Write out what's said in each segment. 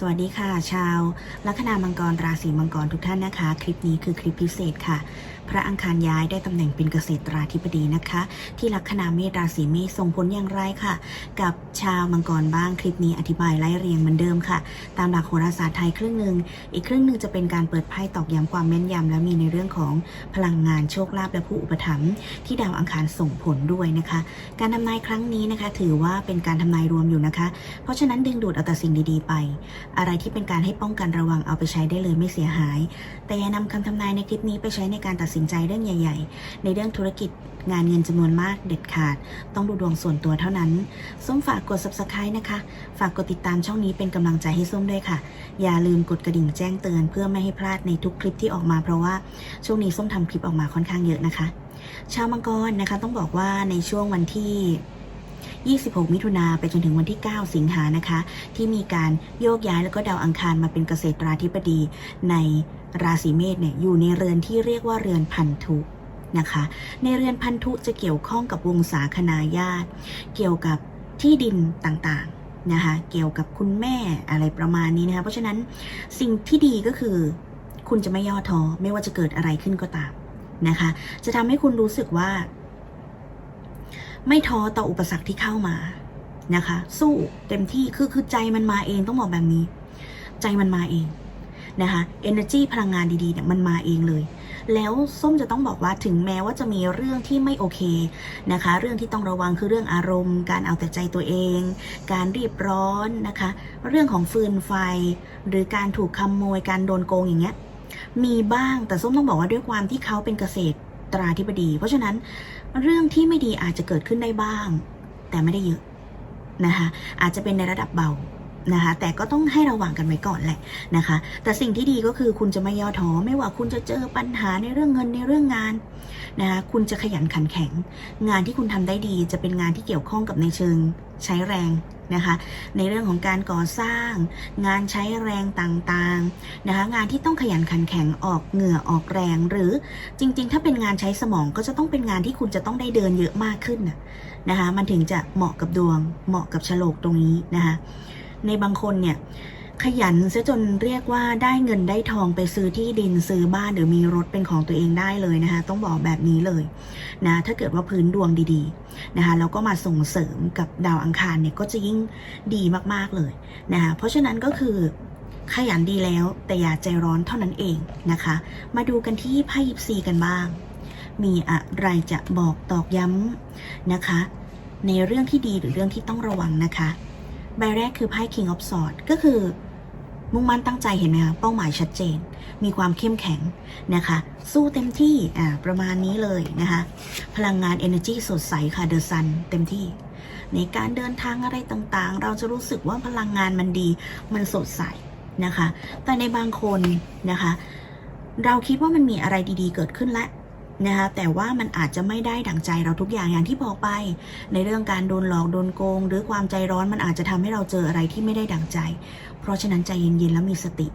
สวัสดีค่ะ ชาวลัคนามังกรราศีมังกรทุกท่านนะคะ คลิปนี้คือคลิปพิเศษค่ะ พระอังคารย้ายได้ตำแหน่งเป็นเกษตราธิบดีนะคะ ที่ลัคนาเมษราศีเมษส่งผลอย่างไรค่ะ กับชาวมังกรบ้างคลิปนี้อธิบายไล่เรียงเหมือนเดิมค่ะ ตามหลักโหราศาสตร์ไทยครึ่งหนึ่งอีกครึ่งหนึ่งจะเป็นการเปิดไพ่ตอกย้ำความแม่นยำและมีในเรื่องของพลังงานโชคลาภและผู้อุปถัมภ์ที่ดาวอังคารส่งผลด้วยนะคะ การทำนายครั้งนี้นะคะ ถือว่าเป็นการทำนายรวมอยู่นะคะ เพราะฉะนั้นดึงดูดเอาแต่สิ่งดีๆไป อะไรที่เป็นการให้ป้องกันระวังเอาไปใช้ได้เลยไม่เสียหาย แต่อย่านำคำทำนายในคลิปนี้ไปใช้ในการตัดสินใจเรื่องใหญ่ ๆ ในเรื่องธุรกิจงานเงินจำนวนมากเด็ดขาด ต้องดูดวงส่วนตัวเท่านั้น ส้มฝากกด subscribe นะคะ ฝากกดติดตามช่องนี้เป็นกำลังใจให้ส้มด้วยค่ะ อย่าลืมกดกระดิ่งแจ้งเตือนเพื่อไม่ให้พลาดในทุกคลิปที่ออกมาเพราะว่าช่วงนี้ส้มทำคลิปออกมาค่อนข้างเยอะนะคะ ชาวมังกรนะคะต้องบอกว่าในช่วงวันที่ 26 มิถุนาไปจนถึงวันที่ 9 สิงหานะคะ ที่มีการโยกย้ายแล้วก็ดาวอังคารมาเป็นเกษตราธิบดีในราศีเมษเนี่ยอยู่ในเรือนที่เรียกว่าเรือนพันธุนะคะ ในเรือนพันธุจะเกี่ยวข้องกับวงศาคณาญาติ เกี่ยวกับที่ดินต่างๆนะคะ เกี่ยวกับคุณแม่อะไรประมาณนี้นะคะ เพราะฉะนั้นสิ่งที่ดีก็คือ คุณจะไม่ย่อท้อไม่ว่าจะเกิดอะไรขึ้นก็ตามนะคะ จะทำให้คุณรู้สึกว่า ไม่ท้อต่ออุปสรรคที่เข้ามานะคะ สู้เต็มที่คือคือใจมันมาเองต้องบอกแบบนี้ ใจมันมาเองนะคะ energy พลังงานดีๆเนี่ยมันมาเองเลย แล้วส้มจะต้องบอกว่าถึงแม้ว่าจะมีเรื่องที่ไม่โอเคนะคะ เรื่องที่ต้องระวังคือเรื่องอารมณ์ การเอาแต่ใจตัวเอง การรีบร้อนนะคะ เรื่องของฟืนไฟ หรือการถูกขโมยการโดนโกงอย่างเงี้ยมีบ้างแต่ส้มต้องบอกว่าด้วยความที่เขาเป็นเกษตร ตราธิบดี เพราะฉะนั้นเรื่องที่ไม่ดีอาจจะเกิดขึ้นได้บ้าง แต่ไม่ได้เยอะนะคะอาจจะเป็นในระดับเบา นะคะแต่ก็ต้องให้ระวังกันไว้ก่อนแหละนะคะ แต่สิ่งที่ดีก็คือคุณจะไม่ย่อท้อไม่ว่าคุณจะเจอปัญหาในเรื่องเงินในเรื่องงานนะคะคุณจะขยันขันแข็ง งานที่คุณทำได้ดีจะเป็นงานที่เกี่ยวข้องกับในเชิงใช้แรงนะคะในเรื่องของการก่อสร้าง งานใช้แรงต่างๆนะคะงานที่ต้องขยันขันแข็งออกเหงื่อออกแรง หรือจริงๆ ถ้าเป็นงานใช้สมองก็จะต้องเป็นงานที่คุณจะต้องได้เดินเยอะมากขึ้นนะนะคะมันถึงจะเหมาะกับดวง เหมาะกับฉลกตรงนี้นะคะ ในบางคนเนี่ยขยันซะจนเรียกว่าได้เงินได้ทองไปซื้อที่ดินซื้อบ้านหรือมีรถเป็นของตัวเองได้เลยนะคะ ต้องบอกแบบนี้เลยนะถ้าเกิดว่าพื้นดวงดีๆนะคะแล้วก็มาส่งเสริมกับดาวอังคารเนี่ยก็จะยิ่งดีมากๆเลยนะคะเพราะฉะนั้นก็คือขยันดีแล้วแต่อย่าใจร้อนเท่านั้นเองนะคะ มาดูกันที่ไพ่ยิปซีกันบ้าง มีอะไรจะบอกตอกย้ำนะคะ ในเรื่องที่ดีหรือเรื่องที่ต้องระวังนะคะ ใบแรกคือไพ่ King of Swords ก็คือมุ่งมั่นตั้งใจเห็นไหมคะเป้าหมายชัดเจน มีความเข้มแข็งนะคะ สู้เต็มที่อ่าประมาณนี้เลยนะคะ พลังงาน energy สดใสค่ะ The Sun เต็มที่ ในการเดินทางอะไรต่างๆ เราจะรู้สึกว่าพลังงานมันดีมันสดใสนะคะ แต่ในบางคนนะคะ เราคิดว่ามันมีอะไรดีๆ เกิดขึ้นแล้ว นะคะแต่ว่ามันอาจจะไม่ได้ดั่งใจเราทุกอย่างอย่างที่บอกไป ในเรื่องการโดนหลอกโดนโกง หรือความใจร้อนมันอาจจะทำให้เราเจออะไรที่ไม่ได้ดั่งใจ เพราะฉะนั้นใจเย็นๆแล้วมีสติ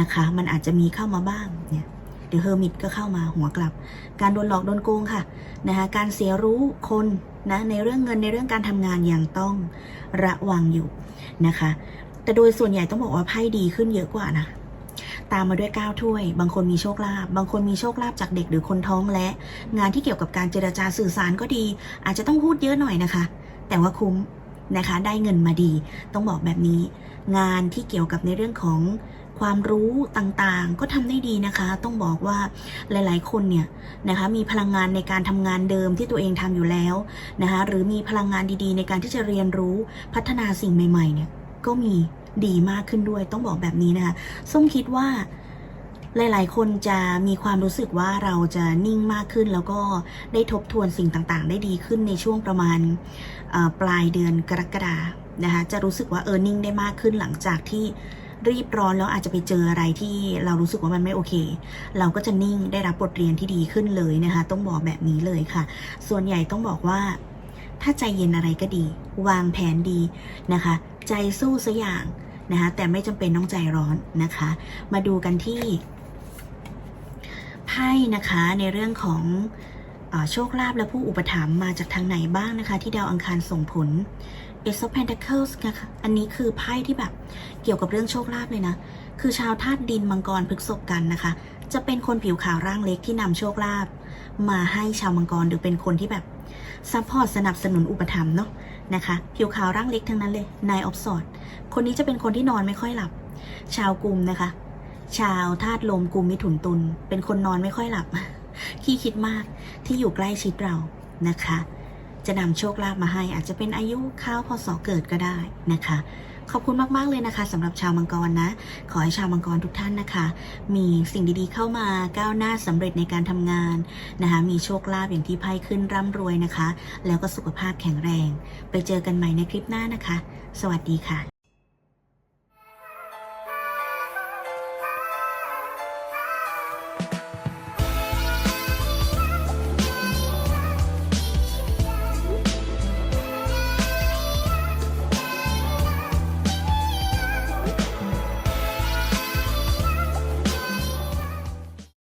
นะคะ มันอาจจะมีเข้ามาบ้างเนี่ยเดอะเฮอร์มิตก็เข้ามาหัวกลับ การโดนหลอกโดนโกงค่ะนะคะการเสียรู้คนนะในเรื่องเงินในเรื่องการทำงานอย่างต้องระวังอยู่นะคะ แต่โดยส่วนใหญ่ต้องบอกว่าไพ่ดีขึ้นเยอะกว่านะ ตามมาด้วยก้าวถ้วย บางคนมีโชคลาภ บางคนมีโชคลาภจากเด็กหรือคนท้องและ งานที่เกี่ยวกับการเจรจาสื่อสารก็ดี อาจจะต้องพูดเยอะหน่อยนะคะ แต่ว่าคุ้มนะคะ ได้เงินมาดี ต้องบอกแบบนี้ งานที่เกี่ยวกับในเรื่องของความรู้ต่างๆ ก็ทำได้ดีนะคะ ต้องบอกว่าหลายๆ คนเนี่ยนะคะ มีพลังงานในการทำงานเดิมที่ตัวเองทำอยู่แล้วนะคะ หรือมีพลังงานดีๆ ในการที่จะเรียนรู้พัฒนาสิ่งใหม่ ๆ เนี่ย ก็มี ดีมากขึ้นด้วยต้องบอกแบบนี้นะคะส้มคิดว่าหลาย ๆ คนจะมีความรู้สึกว่าเราจะนิ่งมากขึ้น แล้วก็ได้ทบทวนสิ่งต่างๆ ได้ดีขึ้นในช่วงประมาณปลายเดือนกรกฎานะคะจะรู้สึกว่าเออนิ่งได้มากขึ้นหลังจากที่รีบร้อนแล้วอาจจะไปเจออะไรที่เรารู้สึกว่ามันไม่โอเค เราก็จะนิ่งได้รับบทเรียนที่ดีขึ้นเลยนะคะ ต้องบอกแบบนี้เลยค่ะ ส่วนใหญ่ต้องบอกว่า ถ้าใจเย็นอะไรก็ดี วางแผนดีนะคะ ใจสู้สัอย่างนะคะแต่ไม่จำเป็นต้องใจร้อนนะคะ มาดูกันที่ไพ่นะคะในเรื่องของอโชคลาภและผู้อุปถัมภ์มาจากทางไหนบ้างนะคะ ที่ดาวอังคารส่งผล Ace of Pentacles นะคะอันนี้คือไพ่ที่แบบเกี่ยวกับเรื่องโชคลาภเลยนะ คือชาวธาตุดินมังกรพฤกษบกันนะคะ จะเป็นคนผิวขาวร่างเล็กที่นำโชคลาภมาให้ชาวมังกรหรือเป็นคนที่แบบ ซัพพอร์ตสนับสนุนอุปถัมภ์เนาะนะคะผิวขาวร่างเล็กทั้งนั้นเลยนายออฟสอดคนนี้จะเป็นคนที่นอนไม่ค่อยหลับ ชาวกลุ่มนะคะ ชาวธาตุลมกลุ่มมิถุนตุลเป็นคนนอนไม่ค่อยหลับขี้คิดมากที่อยู่ใกล้ชิดเรานะคะ จะนำโชคลาภมาให้อาจจะเป็นอายุข้าวพอสเกิดก็ได้นะคะ ขอบคุณมาก ๆ เลยนะคะสำหรับชาวมังกรนะ ขอให้ชาวมังกรทุกท่านนะคะ มีสิ่งดีๆเข้ามาก้าวหน้าสำเร็จในการทำงานนะคะ มีโชคลาภอย่างที่ไพ่ขึ้นร่ำรวยนะคะ แล้วก็สุขภาพแข็งแรง ไปเจอกันใหม่ในคลิปหน้านะคะ สวัสดีค่ะ